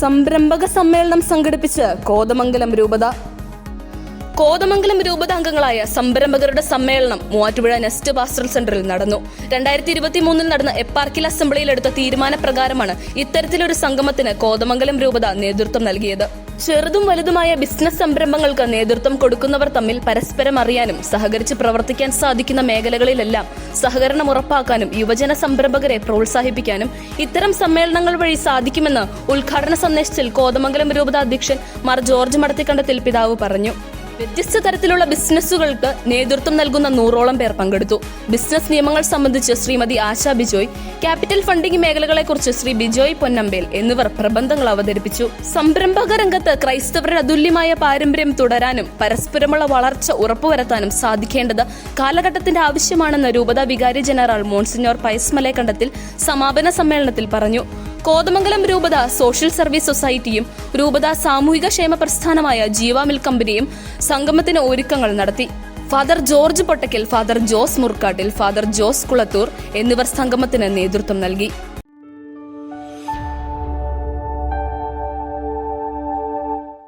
സംരംഭക സമ്മേളനം സംഘടിപ്പിച്ച് കോതമംഗലം രൂപത കോതമംഗലം രൂപതാംഗങ്ങളായ സംരംഭകരുടെ സമ്മേളനം മൂവാറ്റുപുഴ നെസ്റ്റ് പാസ്റ്റൽ സെന്ററിൽ നടന്നു. രണ്ടായിരത്തി ഇരുപത്തി മൂന്നിൽ നടന്ന എപ്പാർക്കിൽ അസംബ്ലിയിൽ എടുത്ത തീരുമാനപ്രകാരമാണ് ഇത്തരത്തിലൊരു സംഗമത്തിന് കോതമംഗലം രൂപത നേതൃത്വം നൽകിയത്. ചെറുതും വലുതുമായ ബിസിനസ് സംരംഭങ്ങൾക്ക് നേതൃത്വം കൊടുക്കുന്നവർ തമ്മിൽ പരസ്പരം അറിയാനും സഹകരിച്ച് പ്രവർത്തിക്കാൻ സാധിക്കുന്ന മേഖലകളിലെല്ലാം സഹകരണം ഉറപ്പാക്കാനും യുവജന സംരംഭകരെ പ്രോത്സാഹിപ്പിക്കാനും ഇത്തരം സമ്മേളനങ്ങൾ വഴി സാധിക്കുമെന്ന് ഉദ്ഘാടന സന്ദേശത്തിൽ കോതമംഗലം രൂപത അധ്യക്ഷൻ മാർ ജോർജ് മടത്തിക്കണ്ടത്തിൽ പിതാവ് പറഞ്ഞു. വ്യത്യസ്ത തരത്തിലുള്ള ബിസിനസ്സുകൾക്ക് നേതൃത്വം നൽകുന്ന നൂറോളം പേർ പങ്കെടുത്തു. ബിസിനസ് നിയമങ്ങൾ സംബന്ധിച്ച് ശ്രീമതി ആശാ ബിജോയ് ക്യാപിറ്റൽ ഫണ്ടിംഗ് മേഖലകളെക്കുറിച്ച് ശ്രീ ബിജോയ് പൊന്നമ്പേൽ എന്നിവർ പ്രബന്ധങ്ങൾ അവതരിപ്പിച്ചു. സംരംഭക രംഗത്ത് ക്രൈസ്തവരുടെ അതുല്യമായ പാരമ്പര്യം തുടരാനും പരസ്പരമുള്ള വളർച്ച ഉറപ്പുവരുത്താനും സാധിക്കേണ്ടത് കാലഘട്ടത്തിന്റെ ആവശ്യമാണെന്ന് രൂപത വികാരി ജനറൽ മോൺസിഞ്ഞോർ പൈസ്മലേ കണ്ടത്തിൽ സമാപന സമ്മേളനത്തിൽ പറഞ്ഞു. കോതമംഗലം രൂപത സോഷ്യൽ സർവീസ് സൊസൈറ്റിയും രൂപത സാമൂഹിക ക്ഷേമ പ്രസ്ഥാനമായ ജീവ മിൽ കമ്പനിയും സംഗമത്തിന് ഒരുക്കങ്ങൾ നടത്തി. Father George Pottakkal father Jose Murkkattil father Jose Kulathur എന്നിവർ സംഗമത്തിന് നേതൃത്വം നൽകി.